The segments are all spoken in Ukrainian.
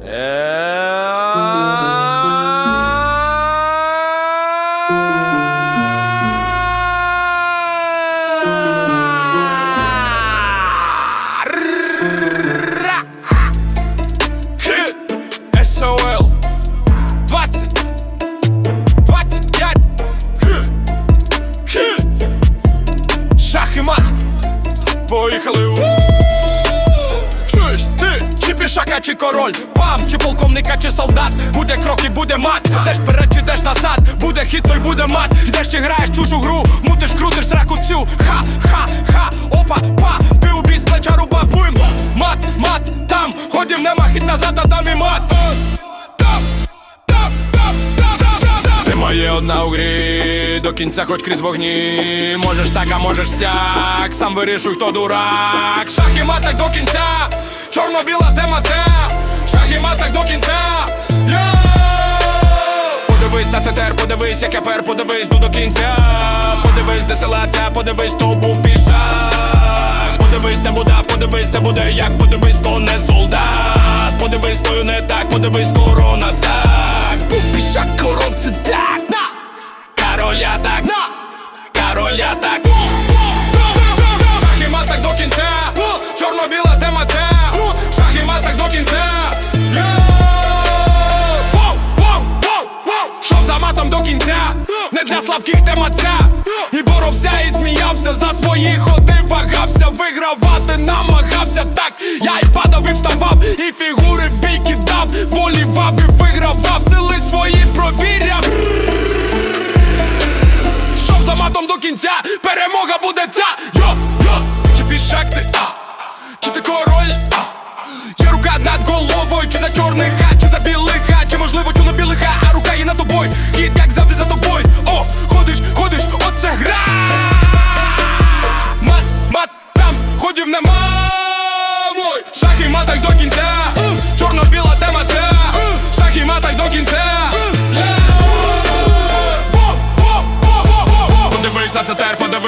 СОЛ 20 25 Шах мат. Поїхали Чуєш чи пішака, чи король? Пам, чи полковника, чи солдат? Буде крок і буде мат. Йдеш вперед, чи йдеш назад? Буде хід, то й буде мат. Йдеш чи граєш чужу гру? Мутиш, крутиш сраку цю. Ха, ха, ха, опа, па. Ти у з плеча руба, буйм Мат, мат, там. Ходім, нема хід назад, а там і мат. Немає одна у грі, до кінця хоч крізь вогні. Можеш так, а можеш сяк, сам вирішуй, хто дурак. Шах і мат так до кінця, чорно-біла тема це. Шах і мат так до кінця. Йоу! Подивись на ЦТР, подивись, як я пер, подивись, ду до кінця. Подивись, де села ця, подивись, то був пішак. Подивись, не буде, подивись, це буде як, подивись, то не солдат. Подивись, кою не так, подивись, корона так. Був пішак, корон, це так. На! Короля так. На! Короля так. Шах і мат так до кінця. Чорно-біла тема це. Слабких тема ця. І боровся, і сміявся за свої ходи, вагався, вигравати намагався так. Я і падав, і вставав, і фігури в бій кидав, волівав і вигравав, сили свої провіряв. Шов за матом до кінця, перемога буде ця. Йо, йо, чи пішак ти, а, чи ти король, а, Є рука над головою, чи за чорний хат,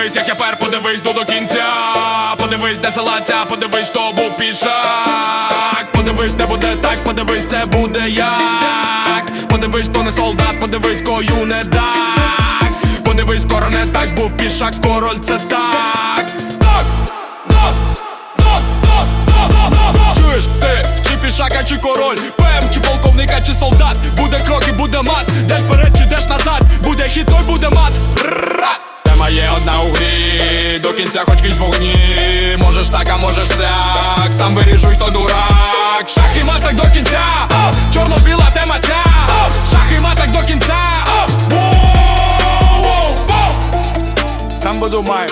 подивись, як я пер, подивись до до кінця. Подивись, де села ця, подивись, хто був пішак. Подивись, де буде так, подивись, це буде як. Подивись, хто не солдат, подивись, кою не так. Подивись, скоро не так, був пішак, король, це так. Так. Чуєш ти, чи пішака, чи король, ПМ, чи полковника, чи солдат, буде крок і буде мат, деш вперед, чи деш назад, буде хід, той буде мат. Ра! Тема одна у грі, до кінця хоч крізь вогні. Можеш так, а можеш сяк, сам вирішуй, хто дурак. Шах і мат так до кінця, чорно-біла тема ця. Шах і мат до кінця. Воу-воу-воу. Сам буду маю.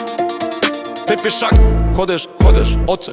Ти пішак, ходиш, ходиш, оце.